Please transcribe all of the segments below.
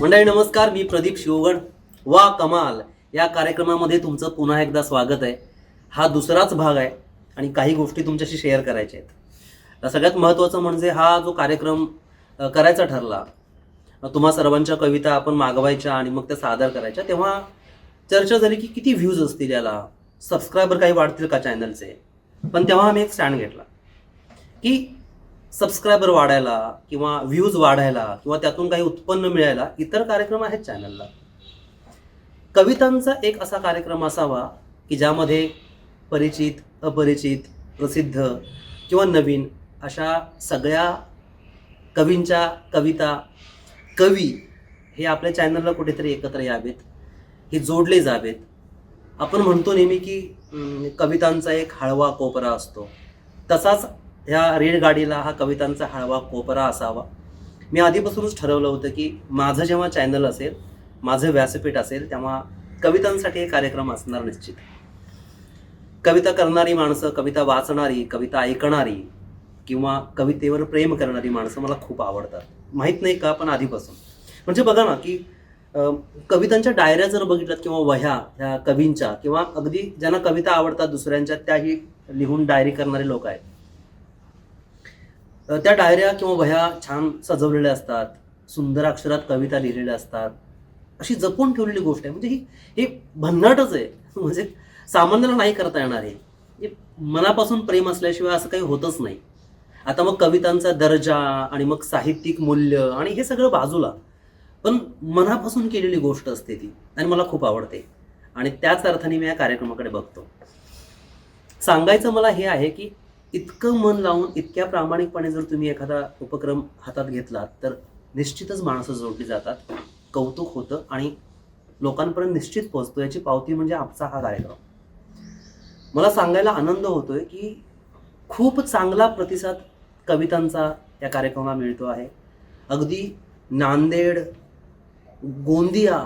मंडळी नमस्कार. मी प्रदीप शिवगड वा कमाल. या कार्यक्रमामध्ये तुमचं पुन्हा एकदा स्वागत आहे. हा दुसराच भाग आहे आणि काही गोष्टी तुमच्याशी शेअर करायच्या आहेत. सगळ्यात महत्त्वाचं म्हणजे हा जो कार्यक्रम करायचा ठरला तुम्हा सर्वांच्या कविता आपण मागवायच्या आणि मग त्या सादर करायच्या तेव्हा चर्चा झाली की किती व्ह्यूज असतील याला? सबस्क्रायबर काही वाढतील का चॅनलचे पण तेव्हा आम्ही एक स्टँड घेतला. की सबस्क्रायबर वाढायला किंवा व्ह्यूज वाढायला किंवा त्यातून काही उत्पन्न मिळायला इतर कार्यक्रम आहेत चॅनलला कवितांचा एक असा कार्यक्रम असावा की ज्यामध्ये परिचित अपरिचित प्रसिद्ध किंवा नवीन अशा सगळ्या कवींच्या कविता कवी हे आपल्या चॅनलला कुठेतरी एकत्र यावेत हे जोडले जावेत. आपण म्हणतो नेहमी की कवितांचा एक हळवा कोपरा असतो. तसाच ह्या रेलगाडीला हा कवितांचा हळवा कोपरा असावा. मी आधीपासूनच ठरवलं होतं की माझं जेव्हा चॅनल असेल माझं व्यासपीठ असेल तेव्हा कवितांसाठी हे कार्यक्रम असणार निश्चित. कविता करणारी माणसं कविता वाचणारी कविता ऐकणारी किंवा कवितेवर प्रेम करणारी माणसं मला खूप आवडतात. माहीत नाही का पण आधीपासून. म्हणजे बघा ना की कवितांच्या डायऱ्या जर बघितल्यात किंवा वह्या ह्या कवींच्या किंवा अगदी ज्यांना कविता आवडतात दुसऱ्यांच्या त्याही लिहून डायरी करणारे लोक आहेत. त्या डायऱ्या किंवा वह्या छान सजवलेल्या असतात सुंदर अक्षरात कविता लिहिलेल्या असतात. अशी जपून ठेवलेली गोष्ट आहे. म्हणजे ही हे भन्नाटच आहे. म्हणजे सामान्याला नाही करता येणार हे मनापासून प्रेम असल्याशिवाय असं काही होतच नाही. आता मग कवितांचा दर्जा आणि मग साहित्यिक मूल्य आणि हे सगळं बाजूला. पण मनापासून केलेली गोष्ट असते ती आणि मला खूप आवडते. आणि त्याच अर्थाने मी या कार्यक्रमाकडे बघतो. सांगायचं मला हे आहे की इतकं मन लावून इतक्या प्रामाणिकपणे जर तुम्ही एखादा उपक्रम हातात घेतलात तर निश्चितच माणसं जोडली जातात कौतुक होतं आणि लोकांपर्यंत निश्चित पोहोचतो. याची पावती म्हणजे आमचा हा कार्यक्रम. मला सांगायला आनंद होतोय की खूप चांगला प्रतिसाद कवितांचा या कार्यक्रमाला मिळतो आहे. अगदी नांदेड गोंदिया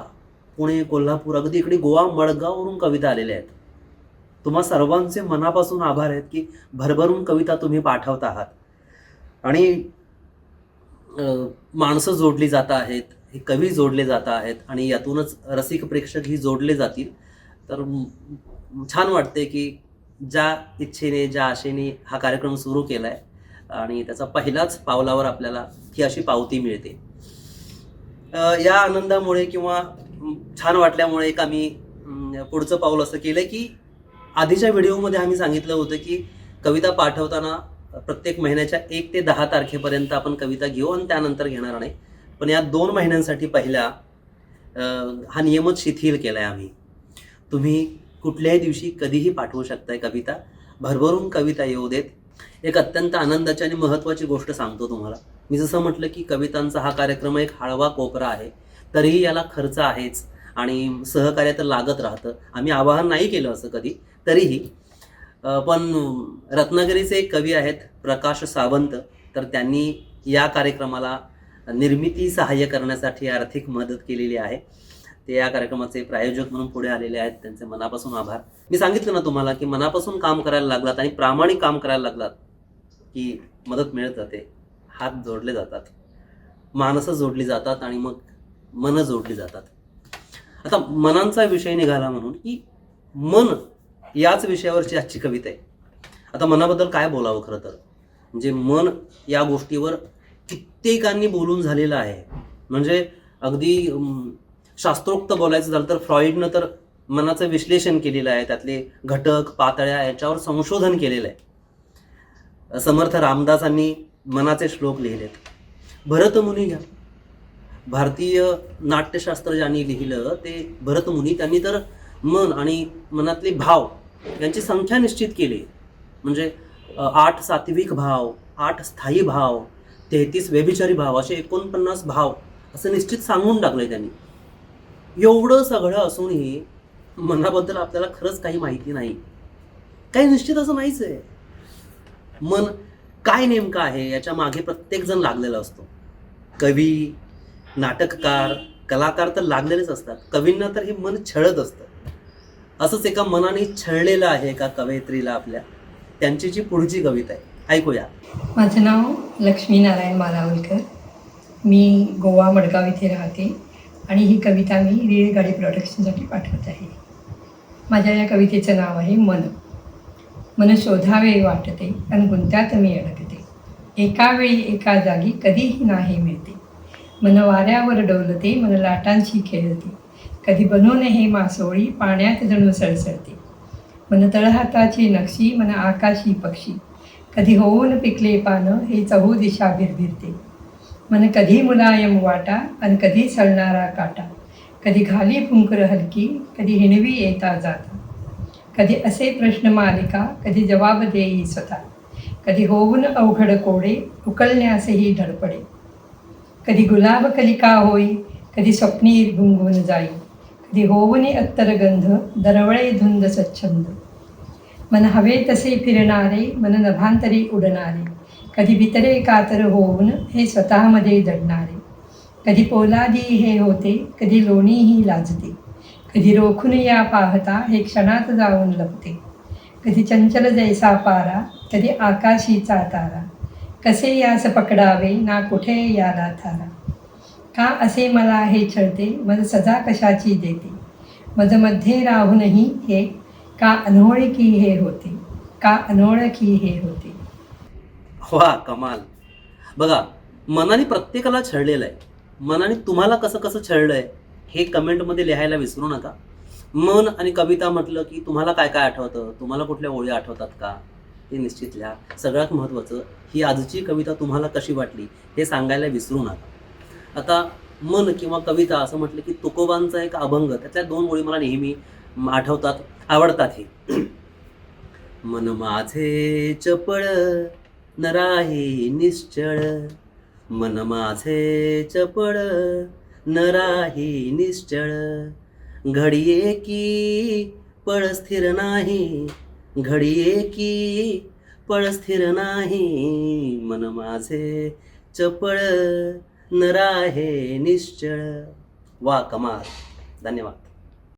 पुणे कोल्हापूर अगदी इकडे गोवा मडगाववरून कविता आलेल्या आहेत. तुम्हा सर्वांचे मनापासून आभार आहेत की भरभरून कविता तुम्ही पाठवत आहात. आणि माणसं जोडली जात आहेत हे कवी जोडले जात आहेत आणि यातूनच रसिक प्रेक्षक ही जोडले जातील. तर छान वाटते की ज्या इच्छेने ज्या आशेने हा कार्यक्रम सुरू केला आहे आणि त्याचा पहिलाच पावलावर आपल्याला ही अशी पावती मिळते. या आनंदामुळे किंवा छान वाटल्यामुळे एक आम्ही पुढचं पाऊल असं केलं की आधीच्या व्हिडिओमध्ये आम्ही सांगितलं होतं की कविता पाठवताना प्रत्येक महिन्याच्या एक ते दहा तारखेपर्यंत आपण कविता घेऊ आणि त्यानंतर घेणार नाही. पण या दोन महिन्यांसाठी पहिल्या हा नियमच शिथिल केला आहे आम्ही. तुम्ही कुठल्याही दिवशी कधीही पाठवू शकताय कविता. भरभरून कविता येऊ देत. एक अत्यंत आनंदाची आणि महत्त्वाची गोष्ट सांगतो तुम्हाला. मी जसं म्हटलं की कवितांचा हा कार्यक्रम एक हळवा कोपरा आहे. तरीही याला खर्च आहेच आणि सहकार्य तर लागत राहतं. आम्ही आवाहन नाही केलं असं कधी तरीही पण रत्नागिरीचे एक कवी आहेत प्रकाश सावंत तर त्यांनी या कार्यक्रमाला निर्मिती सहाय्य करण्यासाठी आर्थिक मदत केलेली आहे. ते या कार्यक्रमाचे प्रायोजक म्हणून पुढे आलेले आहेत. त्यांचे मनापासून आभार. मी सांगितलं ना तुम्हाला की मनापासून काम करायला लागलात आणि प्रामाणिक काम करायला लागलात की मदत मिळत जाते. हात जोडले जातात. माणसं जोडली जातात आणि मग मनं जोडली जातात. आता मनांचा विषय निघाला म्हणून की मन याच विषयावरची आजची कविता आहे. आता मनाबद्दल काय बोलावं खरं तर? म्हणजे मन या गोष्टीवर कित्येकांनी बोलून झालेलं आहे. म्हणजे अगदी शास्त्रोक्त बोलायचं झालं तर फ्रॉईडनं तर मनाचं विश्लेषण केलेलं आहे. त्यातले घटक पातळ्या याच्यावर संशोधन केलेलं आहे. समर्थ रामदासांनी मनाचे श्लोक लिहिलेत. भरतमुनी घ्या. भारतीय नाट्यशास्त्र ज्यांनी लिहिलं ते भरतमुनी त्यांनी तर मन आणि मनातले भाव यांची संख्या निश्चित केली. म्हणजे आठ सात्विक भाव आठ स्थायी भाव तेहतीस व्यभिचारी भाव असे एकोणपन्नास भाव असं निश्चित सांगून टाकलंय त्यांनी. एवढं सगळं असूनही मनाबद्दल आपल्याला खरंच काही माहिती नाही. काही निश्चित असं नाहीच आहे. मन काय नेमकं आहे याच्या मागे प्रत्येक जण लागलेला असतो. कवी नाटककार कलाकार तर लागलेलेच असतात. कवींना तर हे मन छळत असतं. असंच एका मनाने छळलेलं आहे एका कवयित्रीला आपल्या. त्यांची जी पुढची कविता आहे. ऐकूया. माझं नाव लक्ष्मीनारायण मालावलकर मी गोवा मडगाव इथे राहते. आणि ही कविता मी रेलगाडी प्रोडक्शनसाठी पाठवत आहे. माझ्या या कवितेचं नाव आहे मन. मन शोधावे वाटते आणि गुंत्यात मी अडकते. एका वेळी एका जागी कधीही नाही मिळते. मन वाऱ्यावर डोलते मन लाटांशी खेळते. कधी बनून हे मासोळी पाण्यात जणू सळसळते. मन तळहाताची नक्षी मन आकाशी पक्षी. कधी होऊन पिकले पानं हे चहू दिशा भिरभिरते. मन कधी मुलायम वाटा आणि कधी सळणारा काटा कधी घाली फुंकर हलकी कधी हिणवी येता जाता कधी असे प्रश्न मालिका कधी जवाब देई स्वतः कधी होऊन अवघड कोडे उकलण्यासही धडपडे कधी गुलाब कलिका होई कधी स्वप्नी गुंगून जाई कधी होऊन अत्तर गंध दरवळे धुंद स्वच्छंद मन हवे तसे फिरणारे मन नभांतरी उडणारे कधी भितरे कातर होऊन हे स्वतःमध्ये दडणारे. कधी पोलादी हे होते कधी लोणीही लाजते. कधी रोखून या पाहता हे क्षणात जाऊन लपते. कधी चंचल जैसा पारा कधी आकाशीचा तारा. कसे यास पकडावे ना कुठे याला थारा. का असे मला हे छळते मज सजा कशाची देते. मजमध्ये राहूनही हे का अनोळखी हे होते का अनोळखी हे होते. वा कमाल. बघा मनाने प्रत्येकाला छळलेलं आहे मनाने तुम्हाला कसं कसं छळलंय हे कमेंटमध्ये लिहायला विसरू नका. मन आणि कविता म्हटलं की तुम्हाला काय काय आठवतं? तुम्हाला कुठल्या ओळी आठवतात का? ते निश्चित लिहा. सगळ्यात महत्त्वाचं ही आजची कविता तुम्हाला कशी वाटली हे सांगायला विसरू नका. आता मन किंवा कविता असं म्हटलं की तुकोबांचा एक अभंग त्यातल्या दोन ओळी मला नेहमी आठवतात आवडतात हे. मन माझे चपळ नराही निश्चळ. मन माझे चपळ. नराही निश्चळ. घडिये की पळ स्थिर नाही. घडिये की पळ स्थिर नाही. मन माझे चपळ. नराहे निश्चळ. वा कमाल. धन्यवाद.